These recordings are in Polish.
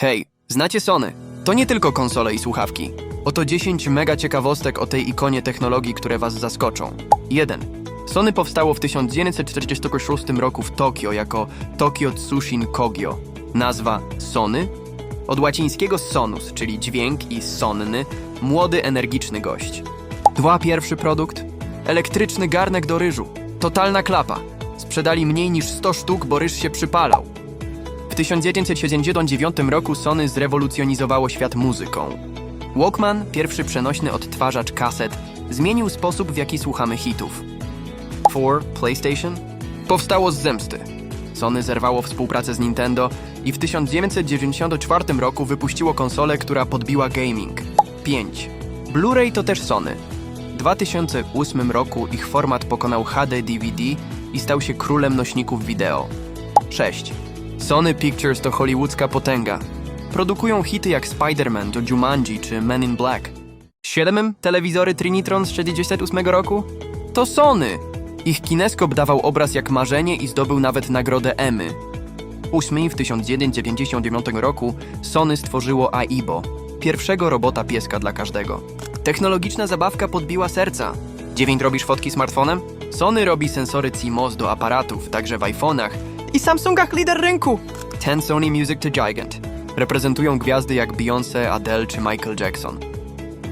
Hej, znacie Sony? To nie tylko konsole i słuchawki. Oto 10 mega ciekawostek o tej ikonie technologii, które was zaskoczą. 1. Sony powstało w 1946 roku w Tokio jako Tokyo Tsushin Kogyo. Nazwa Sony od łacińskiego sonus, czyli dźwięk i sonny, młody, energiczny gość. 2. Pierwszy produkt elektryczny garnek do ryżu. Totalna klapa. Sprzedali mniej niż 100 sztuk, bo ryż się przypalał. W 1979 roku Sony zrewolucjonizowało świat muzyką. Walkman, pierwszy przenośny odtwarzacz kaset, zmienił sposób, w jaki słuchamy hitów. 4. PlayStation powstało z zemsty. Sony zerwało współpracę z Nintendo i w 1994 roku wypuściło konsolę, która podbiła gaming. 5. Blu-ray to też Sony. W 2008 roku ich format pokonał HD DVD i stał się królem nośników wideo. 6. Sony Pictures to hollywoodzka potęga. Produkują hity jak Spider-Man do Jumanji czy Men in Black. 7. Telewizory Trinitron z 68 roku? To Sony! Ich kineskop dawał obraz jak marzenie i zdobył nawet nagrodę Emmy. 8. W 1999 roku Sony stworzyło AIBO, pierwszego robota pieska dla każdego. Technologiczna zabawka podbiła serca. 9. Robisz fotki smartfonem? Sony robi sensory CMOS do aparatów, także w iPhone'ach i Samsungach lider rynku. 10. Sony Music to Gigant. Reprezentują gwiazdy jak Beyoncé, Adele czy Michael Jackson.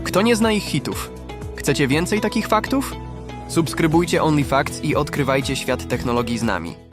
Kto nie zna ich hitów? Chcecie więcej takich faktów? Subskrybujcie OnlyFacts i odkrywajcie świat technologii z nami.